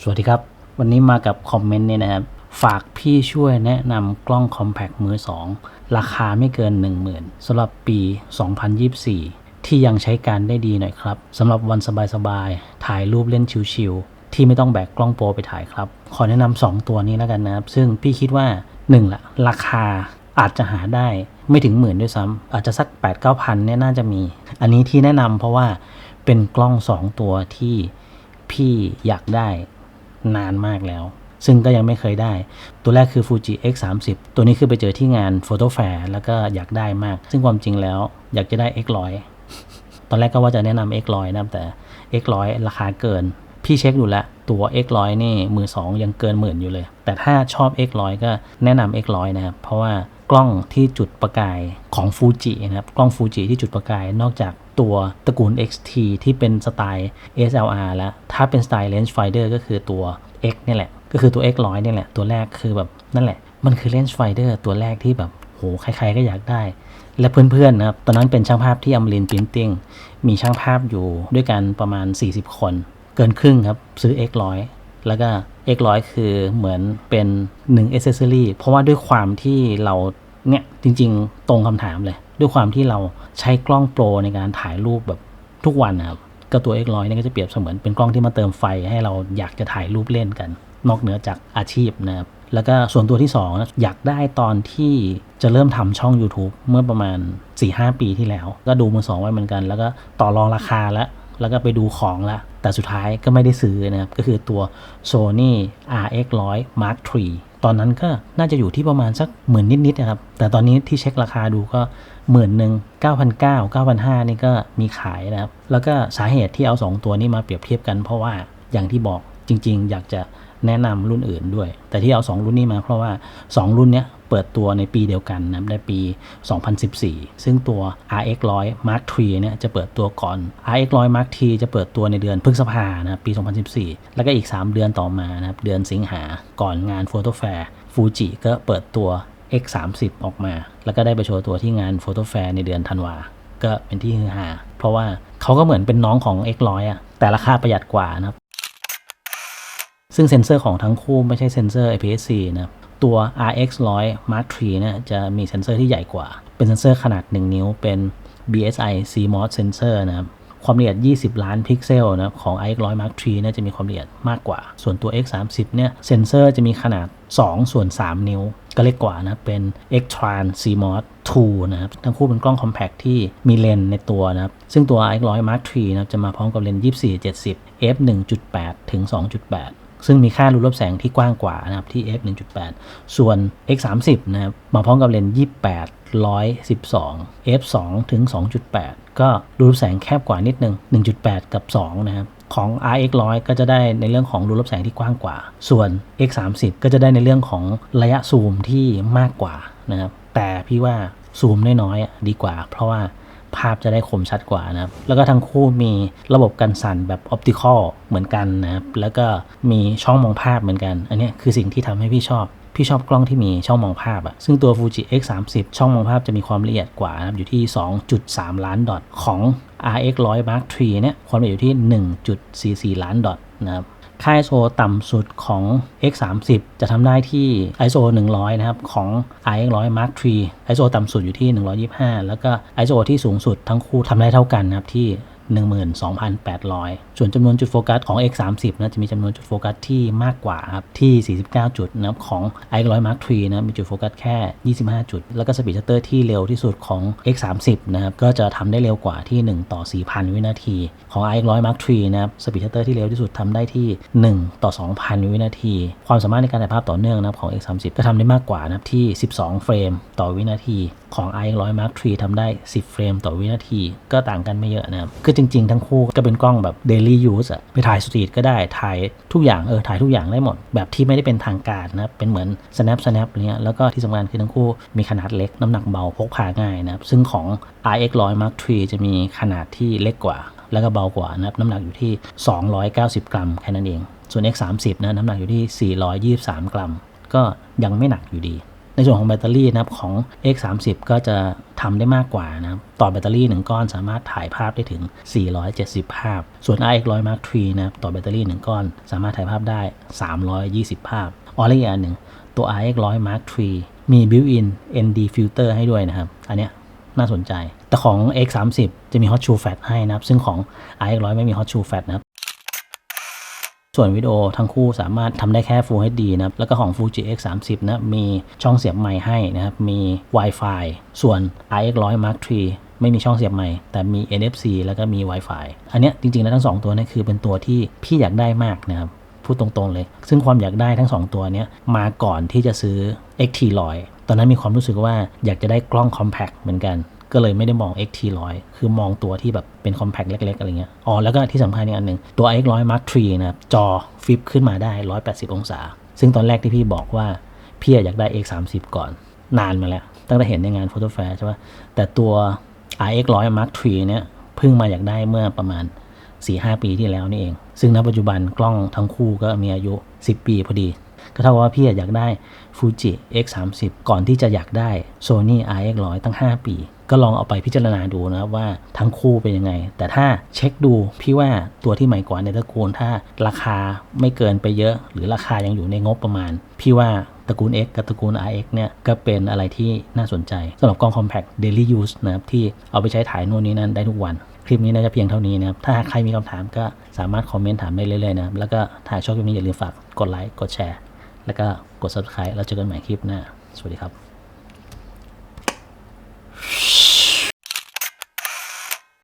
สวัสดีครับ วันนี้มากับคอมเมนต์เนี่ยนะครับ ฝากพี่ช่วยแนะนำกล้องคอมแพคมือ 2 ราคาไม่เกิน 10,000สำหรับปี 2024 ที่ยังใช้การได้ดีหน่อยครับสำหรับวันสบายๆ ถ่ายรูปเล่นชิวๆ ที่ไม่ต้องแบกกล้องโปรไปถ่ายครับ ขอแนะนำสองตัวนี้แล้วกันนะครับ ซึ่งพี่คิดว่า 1ละราคาอาจจะหาได้ไม่ถึงหมื่นด้วยซ้ำอาจจะสัก8 9 0 0พันเนี่ยน่าจะมี อันนี้ที่แนะนำเพราะว่าเป็นกล้อง 2 ตัวที่ พี่อยากได้นานมากแล้ว ซึ่งก็ยังไม่เคยได้ ตัวแรกคือ Fuji X 3 0ตัวนี้คือไปเจอที่งาน Photo Fair แล้วก็อยากได้มาก ซึ่งความจริงแล้วอยากจะได้ X 1 0 0ตอนแรกก็ว่าจะแนะนำ X 1 0 0นะแต่ X 1 0 0ราคาเกิน พี่เช็คดูแล้วตัว X 1 0 0นี่มือ2 ยังเกินหมื่นอยู่เลย แต่ถ้าชอบ X 1 0 0ก็แนะนำ X 1 0 0นะครับเพราะว่ากล้องที่จุดประกายของฟูจินะครับกล้องฟูจิที่จุดประกายนอกจาก ตัวตระกูล XT ที่เป็นสไตล์ SLR แล้ว ถ้าเป็นสไตล์ Lens Finder ก็คือตัว X นี่แหละ ก็คือตัว X 1 0 0 นี่แหละ ตัวแรกคือแบบนั่นแหละ มันคือ Lens Finder ตัวแรกที่แบบโหใครๆก็อยากได้ และเพื่อนๆนะครับ ตอนนั้นเป็นช่างภาพที่อมรินพิมพ์ติ้งมีช่างภาพอยู่ด้วยกันประมาณ 40 คน เกินครึ่งครับ ซื้อ X 1 0 0 แล้วก็ X 1 0 0 คือเหมือนเป็น1 accessory เพราะว่าด้วยความที่เรา เนี่ยจริง ๆ ตรงคำถามเลย ด้วยความที่เราใช้กล้องโปรในการถ่ายรูปแบบทุกวันนะครับก็ตัว X 1 0 0 เนี่ยก็จะเปรียบเสมือนเป็นกล้องที่มาเติมไฟให้เราอยากจะถ่ายรูปเล่นกัน นอกเหนือจากอาชีพนะครับแล้วก็ส่วนตัวที่2นะอยากได้ตอนที่จะเริ่มทำช่อง YouTube เมื่อประมาณ 4-5 ปีที่แล้ว ก็ดูมือสองไว้เหมือนกัน แล้วก็ต่อรองราคาแล้ว แล้วก็ไปดูของแล้วแต่สุดท้ายก็ไม่ได้ซื้อนะครับ ก็คือตัว Sony RX 100 Mark III ตอนนั้นก็น่าจะอยู่ที่ประมาณสักหมื่นนิดๆนะครับ แต่ตอนนี้ที่เช็คราคาดูก็หมื่นหนึ่งเก้าพันเก้าเก้าพันห้านี่ก็มีขายนะครับ แล้วก็สาเหตุที่เอา 2 ตัวนี้มาเปรียบเทียบกันเพราะว่าอย่างที่บอกจริง ๆ อยากจะแนะนำรุ่นอื่นด้วย แต่ที่เอา 2 รุ่นนี้มาเพราะว่า 2 รุ่นเนี้ย ปิดตัวในปีเดียวกันนะในปี 2014 ซึ่งตัว RX 100 Mark III เนี่ยจะเปิดตัวก่อน RX 100 Mark III จะเปิดตัวในเดือนพฤษภานะปี 2014 แล้วก็อีก 3 เดือนต่อมานะครับเดือนสิงหาก่อนงาน Photo Fair ฟูจิก็เปิดตัว X 3 0 ออกมา แล้วก็ได้ไปโชว์ตัวที่งาน Photo Fair ในเดือนธันวาก็เป็นที่ฮือฮาเพราะว่าเขาก็เหมือนเป็นน้องของ X 1 0 0อะแต่ราคาประหยัดกว่านะครับซึ่งเซ็นเซอร์ของทั้งคู่ไม่ใช่เซ็นเซอร์ APS-C นะครับ ตัว RX 100 Mark III เนี่ยจะมีเซ็นเซอร์ที่ใหญ่กว่า เป็นเซ็นเซอร์ขนาด 1 นิ้ว เป็น BSI CMOS sensor นะครับ ความละเอียด 20 ล้านพิกเซลนะครับของ RX 100 Mark III นี่ยจะมีความละเอียดมากกว่า ส่วนตัว X 3 0เนี่ย เซ็นเซอร์จะมีขนาด 2 ส่วน 3 นิ้ว ก็เล็กกว่านะ เป็น X-Tran CMOS 2นะครับ ทั้งคู่เป็นกล้องคอมแพคที่มีเลนในตัวนะครับ ซึ่งตัว RX 100 Mark III นะครับจะมาพร้อมกับเลนส์24 70 f 1.8 ถึง 2.8 ซึ่งมีค่ารูรับแสงที่กว้างกว่านะครับที่ f 1.8 ส่วน x 3 0นะครับมาพร้อมกับเลนส์28 112 f 2ถึง 2.8 ก็รูรับแสงแคบกว่านิดนึง 1.8 กับ 2 นะครับ ของ RX 100 ก็จะได้ในเรื่องของรูรับแสงที่กว้างกว่า ส่วน X 3 0ก็จะได้ในเรื่องของระยะซูมที่มากกว่านะครับ แต่พี่ว่าซูมน้อยๆดีกว่า เพราะว่า ภาพจะได้คมชัดกว่านะครับ แล้วก็ทั้งคู่มีระบบกันสั่นแบบออปติคอลเหมือนกันนะครับ แล้วก็มีช่องมองภาพเหมือนกัน อันนี้คือสิ่งที่ทำให้พี่ชอบ พี่ชอบกล้องที่มีช่องมองภาพอะซึ่งตัว Fuji X 3 0 ช่องมองภาพจะมีความละเอียดกว่านะครับอยู่ที่ 2.3 ล้านดอทของ RX 100 Mark III เนี่ยความละเอียดอยู่ที่ 1.44 ล้านดอทนะครับ ค่า ISO ต่ำสุดของ X 3 0 จะทำได้ที่ ISO 100 นะครับ ของ RX 100 Mark III ISO ต่ำสุดอยู่ที่ 125 แล้วก็ ISO ที่สูงสุดทั้งคู่ทำได้เท่ากันนะครับที่ 12,800 ส่วนจำนวนจุดโฟกัสของ X 3 0 นะจะมีจำนวนจุดโฟกัสที่มากกว่าครับที่ 49 จุดนะครับของ RX 100 Mark III นะมีจุดโฟกัสแค่ 25 จุด แล้วก็สปีดชัตเตอร์ที่เร็วที่สุดของ X 3 0 นะครับก็จะทำได้เร็วกว่าที่ 1 ต่อ 4,000 วินาที ของ RX 100 Mark III นะครับสปีดชัตเตอร์ที่เร็วที่สุดทำได้ที่ 1 ต่อ 2,000 วินาที ความสามารถในการถ่ายภาพต่อเนื่องนะครับของ X 3 0 ก็ทำได้มากกว่านะครับที่ 12 เฟรมต่อวินาที ของ RX 100 Mark III ทำได้ 10 เฟรมต่อวินาที ก็ต่างกันไม่เยอะนะครับ คือจริง ๆ ทั้งคู่ก็เป็นกล้องแบบ daily use อะไปถ่ายสตรีทก็ได้ ถ่ายทุกอย่าง เออ ถ่ายทุกอย่างได้หมด แบบที่ไม่ได้เป็นทางการนะครับเป็นเหมือน snap snap เนี้ย แล้วก็ที่สำคัญคือทั้งคู่มีขนาดเล็ก น้ำหนักเบา พกพาง่ายนะครับ ซึ่งของ RX 100 Mark III จะมีขนาดที่เล็กกว่า แล้วก็เบากว่านะครับ น้ำหนักอยู่ที่ 290 กรัมแค่นั้นเอง ส่วน X 3 0 นะ น้ำหนักอยู่ที่ 423 กรัม ก็ยังไม่หนักอยู่ดี ในส่วนของแบตเตอรี่นะครับของ X30 ก็จะทำได้มากกว่านะครับต่อแบตเตอรี่ 1 ก้อนสามารถถ่ายภาพได้ถึง 470 ภาพ ส่วน RX 100 Mark III นะครับต่อแบตเตอรี่ 1 ก้อนสามารถถ่ายภาพได้ 320 ภาพอ๋อและอีกอันหนึ่งตัว RX 100 Mark III มี built-in ND filter ให้ด้วยนะครับ อันเนี้ยน่าสนใจ แต่ของ X30 จะมี Hot Shoe Fat ให้นะครับ ซึ่งของ RX 100 ไม่มี Hot Shoe Fat นะครับ ส่วนวิดีโอทั้งคู่สามารถทำได้แค่ Full HD นะครับแล้วก็ของ Fuji X30 นะมีช่องเสียบไมค์ให้นะครับมี Wi-Fi ส่วน RX 100 Mark III ไม่มีช่องเสียบไมค์แต่มี NFC แล้วก็มี Wi-Fi อันเนี้ยจริงๆ แล้วทั้ง 2 ตัวนี้คือเป็นตัวที่พี่อยากได้มากนะครับ พูดตรงๆเลย ซึ่งความอยากได้ทั้ง 2 ตัวเนี้ยมาก่อนที่จะซื้อ XT100 ตอนนั้นมีความรู้สึกว่าอยากจะได้กล้อง compact เหมือนกัน ก็เลยไม่ได้มอง XT100 คือมองตัวที่แบบเป็น compact เล็ก ๆ อะไรเงี้ย อ๋อ แล้วก็ที่สำคัญอีกอันหนึ่งตัว X100 Mark III นะครับ จอฟลิปขึ้นมาได้ 180 องศา ซึ่งตอนแรกที่พี่บอกว่า พี่อยากได้ X30 ก่อน นานมาแล้ว ตั้งแต่เห็นในงาน Photo Fair ใช่ปะแต่ตัว RX100 Mark III เนี่ยเพิ่งมาอยากได้เมื่อประมาณ4-5 ปีที่แล้วนี่เอง ซึ่งณปัจจุบันกล้องทั้งคู่ก็มีอายุ 10 ปีพอดี ก็เท่ากับว่าพี่อยากได้ Fuji X30 ก่อนที่จะอยากได้ Sony RX100 ตั้ง 5 ปี ก็ลองเอาไปพิจารณาดูนะครับว่าทั้งคู่เป็นยังไง แต่ถ้าเช็คดูพี่ว่าตัวที่ใหม่กว่าในตระกูลถ้าราคาไม่เกินไปเยอะ หรือราคายังอยู่ในงบประมาณ พี่ว่าตระกูล X กับตระกูล RX เนี่ยก็เป็นอะไรที่น่าสนใจสำหรับกล้อง compact daily use นะครับที่เอาไปใช้ถ่ายนู่นนี่นั่นได้ทุกวัน คลิปนี้น่าจะเพียงเท่านี้นะครับ ถ้าใครมีคำถามก็สามารถคอมเมนต์ถามได้เรื่อยๆนะแล้วก็ถ้าชอบคลิปนี้อย่าลืมฝากกดไลค์กดแชร์ แล้วก็กด subscribe แล้วเจอกันใหม่คลิปหน้า สวัสดีครับ